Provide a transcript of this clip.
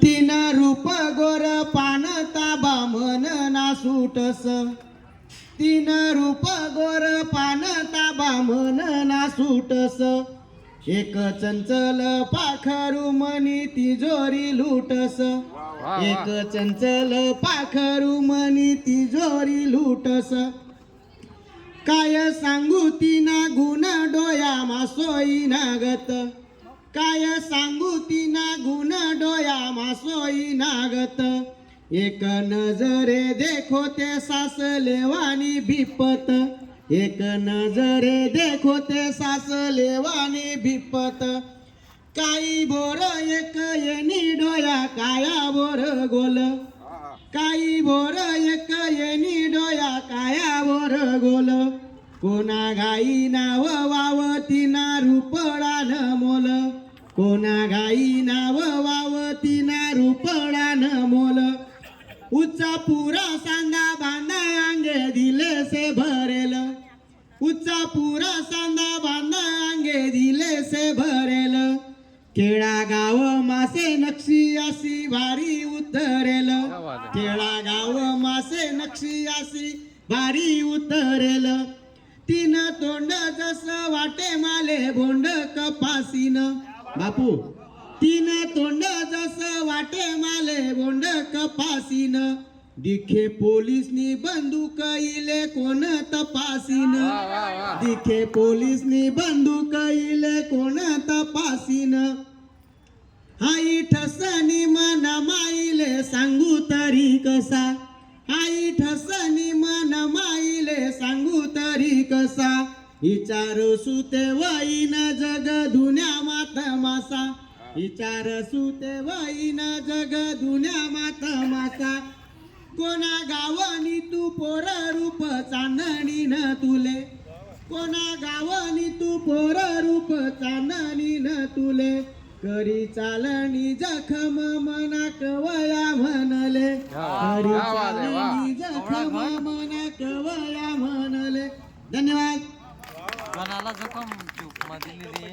तीन रूप गोर पान ताबा मन ना सुटस तीन रूप गोर पान ताबा मन ना सुटस एक चंचल पाखरू मनी तिजोरी लुटस. एक चंचल पाखरू मनी तिजोरी लुटस. काय सांगू तिना गुण डोया मासोई नागत. काय सांगू तिना गुण डोया मासोई नागत. एक नजरे देखो ते सासले वाणी भिपत. एक नजरे देखो ते सासले वाणी भिपत. काही बोर एक येणी डोया काया बोर गोल. काही बोर एक येणी डोया काया बोर गोल. कोणा गाई नाव कोणा गाई नाव वावती ना न मोल. उच्चा पुरा सांदा बांधा अंगे दिले से भरेल. उच्चा पुरा सांदा बांधा अंगे दिले से भरेल. केळा गाव मासे नक्षी अशी भारी उतरेल. केळा गाव मासे नक्षी अशी भारी उतरेल. तीन तोंड जस वाटे माले बोंड कपासीन बापू. तीन तोंड जस वाटे माले बोंड कपासीन दिखे पोलीसनी बंदूक इले कोण तपासीन दिखे पोलीसनी बंदूक इले कोण तपासीन आई ठसनी मन माईले सांगू तरी कसा. आई ठसनी मन माईले सांगू तरी कसा. विचार सुते वैन जग धुन्या मात मासा. विचार सुते वैन जग धुन्या मात मासा. कोणा गावनी तू पोर रूप चांदणी न तुले. कोणा गावनी तू पोर रूप चांदणी न तुले. करी चालणी जखम मना कवया म्हणले. करी चालणी जखम मना कवया म्हणले. धन्यवाद. कोणाला जखम उपमा दिली रे